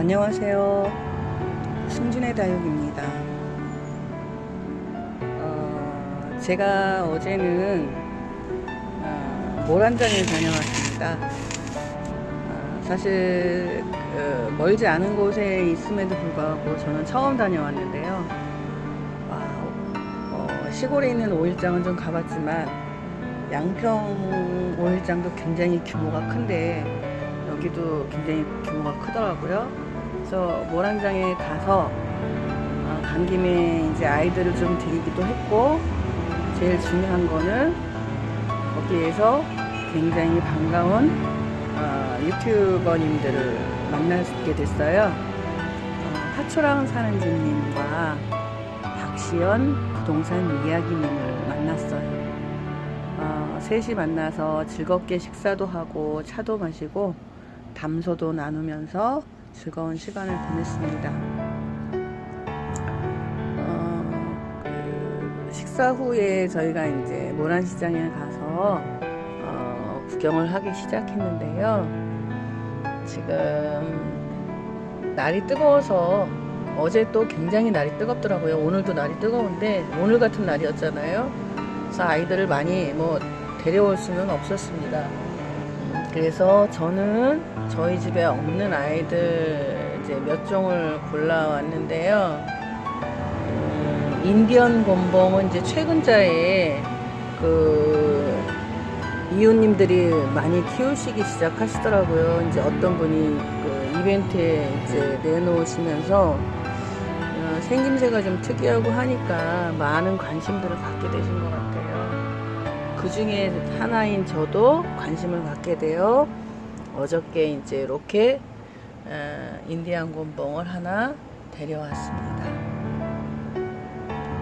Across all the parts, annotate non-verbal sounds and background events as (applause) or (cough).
안녕하세요. 승준의 다육입니다. 어, 제가 어제는 어, 모란장에 다녀왔습니다. 어, 사실 그 멀지 않은 곳에 있음에도 불구하고 저는 처음 다녀왔는데요. 와, 어, 시골에 있는 오일장은 좀 가봤지만 양평 오일장도 굉장히 규모가 큰데 여기도 굉장히 규모가 크더라고요. 그래서 모란장에 가서 어, 간 김에 이제 아이들을 좀 데리기도 했고 제일 중요한 거는 거기에서 굉장히 반가운 어, 유튜버님들을 만나게 됐어요. 어, 하초랑 사는 집님과 박시연 부동산 이야기님을 만났어요. 어, 셋이 만나서 즐겁게 식사도 하고 차도 마시고 담소도 나누면서 즐거운 시간을 보냈습니다. 어, 그 식사 후에 저희가 이제 모란시장에 가서 어, 구경을 하기 시작했는데요. 지금 날이 뜨거워서 어제 또 굉장히 날이 뜨겁더라고요. 오늘도 날이 뜨거운데 오늘 같은 날이었잖아요. 그래서 아이들을 많이 뭐 데려올 수는 없었습니다. 그래서 저는 저희 집에 없는 아이들 이제 몇 종을 골라왔는데요. 음, 인디언 곰봉은 이제 최근자에 그 이웃님들이 많이 키우시기 시작하시더라고요. 이제 어떤 분이 그 이벤트에 이제 내놓으시면서 어, 생김새가 좀 특이하고 하니까 많은 관심들을 갖게 되신 것 같아요. 그 중에 하나인 저도 관심을 갖게 되어 어저께 이제 이렇게 어, 인디안 곰봉을 하나 데려왔습니다.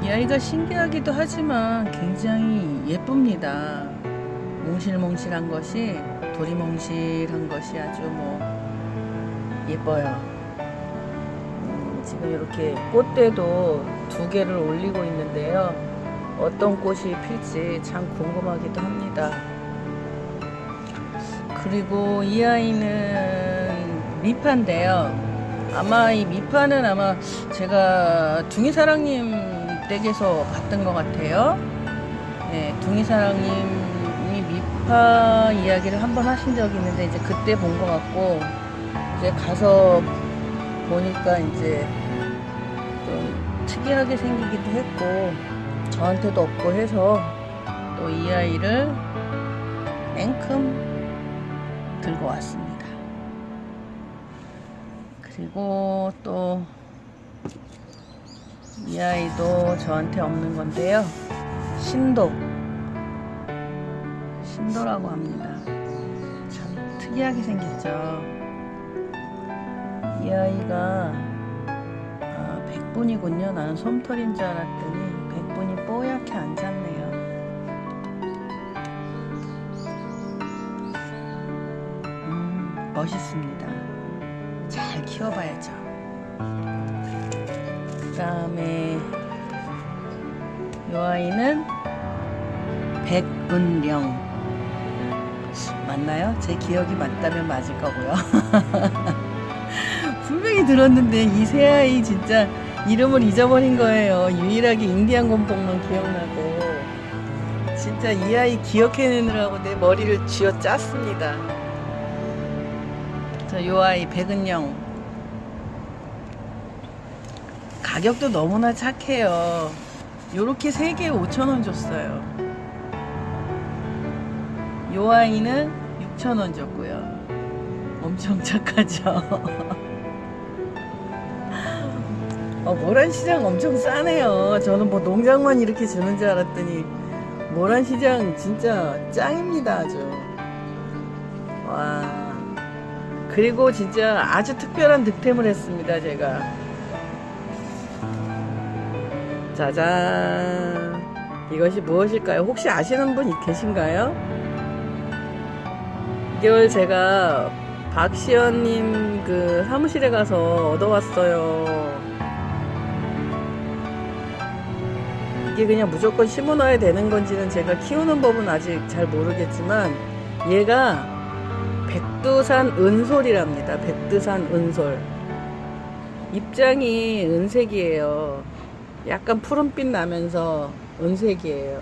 이 아이가 신기하기도 하지만 굉장히 예쁩니다. 몽실몽실한 것이 도리몽실한 것이 아주 뭐 예뻐요. 음, 지금 이렇게 꽃대도 두 개를 올리고 있는데요. 어떤 꽃이 필지 참 궁금하기도 합니다. 그리고 이 아이는 미파인데요. 아마 이 미파는 아마 제가 둥이사랑님 댁에서 봤던 것 같아요. 네, 둥이사랑님이 미파 이야기를 한번 하신 적이 있는데 이제 그때 본 것 같고 이제 가서 보니까 이제 좀 특이하게 생기기도 했고 저한테도 없고 해서 또 이 아이를 앵큼 들고 왔습니다. 그리고 또 이 아이도 저한테 없는 건데요. 신도. 신도라고 합니다. 참 특이하게 생겼죠. 이 아이가 아, 백분이군요. 나는 솜털인 줄 알았더니 앉았네요. 음, 멋있습니다. 잘 키워봐야죠. 그 다음에 이 아이는 백은령 맞나요? 제 기억이 맞다면 맞을 거고요. (laughs) 분명히 들었는데 이 새 아이 진짜 이름을 잊어버린 거예요. 유일하게 인디안 곰봉만 기억나고 진짜 이 아이 기억해내느라고 내 머리를 쥐어 짰습니다. 저요 아이 백은영 가격도 너무나 착해요. 요렇게 세 개에 5,000원 줬어요. 요 아이는 6,000원 줬고요. 엄청 착하죠. (laughs) 어, 모란시장 엄청 싸네요. 저는 뭐 농장만 이렇게 주는 줄 알았더니 모란시장 진짜 짱입니다. 아주. 와. 그리고 진짜 아주 특별한 득템을 했습니다. 제가. 짜잔. 이것이 무엇일까요? 혹시 아시는 분 계신가요? 이걸 제가 박시연님 그 사무실에 가서 얻어왔어요. 이게 그냥 무조건 심어 놔야 되는 건지는 제가 키우는 법은 아직 잘 모르겠지만 얘가 백두산 은솔이랍니다. 백두산 은솔. 입장이 은색이에요. 약간 푸른빛 나면서 은색이에요.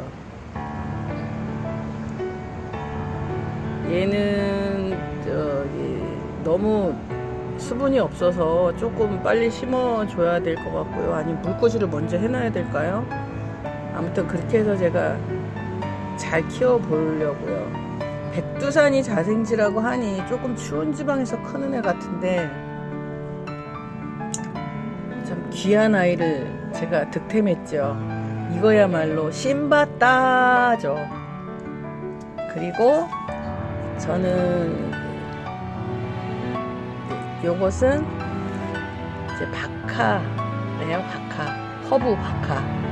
얘는 저기 너무 수분이 없어서 조금 빨리 심어줘야 될 것 같고요. 아니면 물꽂이를 먼저 해놔야 될까요? 아무튼 그렇게 해서 제가 잘 키워보려고요. 백두산이 자생지라고 하니 조금 추운 지방에서 크는 애 같은데 참 귀한 아이를 제가 득템했죠. 이거야말로 신봤다죠. 그리고 저는 요것은 이제 박하네요. 박하. 허브 박하.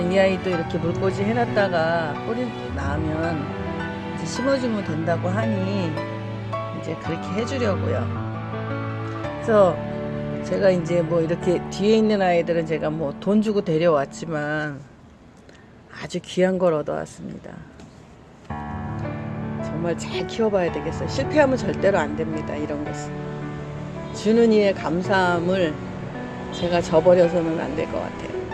이 아이도 이렇게 물꽂이 해놨다가 뿌리 나면 이제 심어주면 된다고 하니 이제 그렇게 해주려고요. 그래서 제가 이제 뭐 이렇게 뒤에 있는 아이들은 제가 뭐 돈 주고 데려왔지만 아주 귀한 걸 얻어왔습니다. 정말 잘 키워봐야 되겠어요. 실패하면 절대로 안 됩니다. 이런 것은. 주는 이의 감사함을 제가 저버려서는 안 될 것 같아요.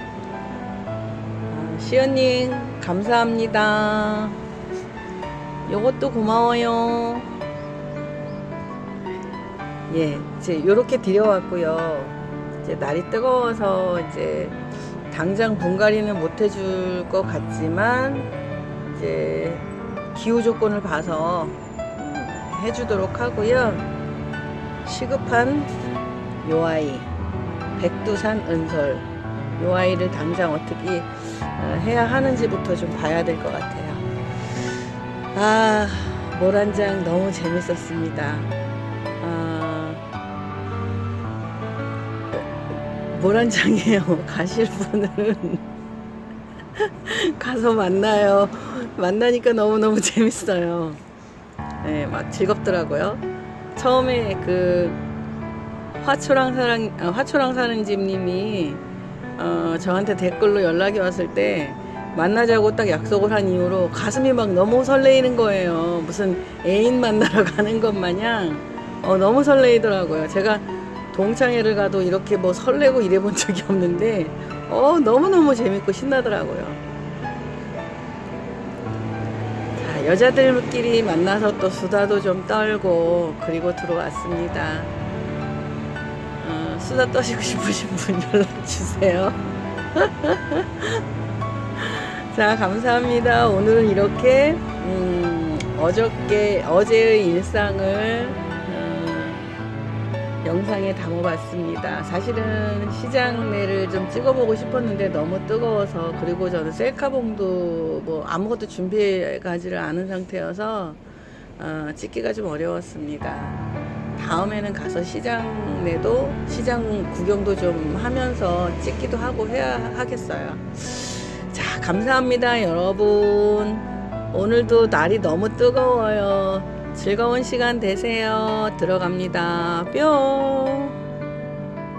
아, 시연님, 감사합니다. 요것도 고마워요. 예, 이제 요렇게 들여왔고요. 이제 날이 뜨거워서 이제 당장 분갈이는 못 해줄 것 같지만 이제 기후 조건을 봐서 음, 해주도록 하고요. 시급한 요 아이 백두산 은솔 요 아이를 당장 어떻게 어, 해야 하는지부터 좀 봐야 될 것 같아요. 아, 모란장 너무 재밌었습니다. 아, 모란장이에요. (laughs) 가실 분은 (laughs) 가서 만나요. 만나니까 너무너무 재밌어요. 네, 막 즐겁더라고요. 처음에 그 화초랑 사랑, 아, 화초랑 사는 집님이 어, 저한테 댓글로 연락이 왔을 때 만나자고 딱 약속을 한 이후로 가슴이 막 너무 설레이는 거예요. 무슨 애인 만나러 (laughs) 가는 것 마냥 어, 너무 설레이더라고요. 제가 동창회를 가도 이렇게 뭐 설레고 이래 본 적이 없는데 어, 너무너무 재밌고 신나더라고요. 자, 여자들끼리 만나서 또 수다도 좀 떨고 그리고 들어왔습니다. 어, 수다 떠시고 싶으신 분 연락 주세요. (laughs) 자, 감사합니다. 오늘은 이렇게 음, 어저께 어제의 일상을 어, 영상에 담아봤습니다. 사실은 시장 내를 좀 찍어보고 싶었는데 너무 뜨거워서 그리고 저는 셀카봉도 뭐 아무것도 준비해 가지를 않은 상태여서 어, 찍기가 좀 어려웠습니다. 다음에는 가서 시장 내도 시장 구경도 좀 하면서 찍기도 하고 해야 하겠어요. 자, 감사합니다, 여러분. 오늘도 날이 너무 뜨거워요. 즐거운 시간 되세요. 들어갑니다. 뿅.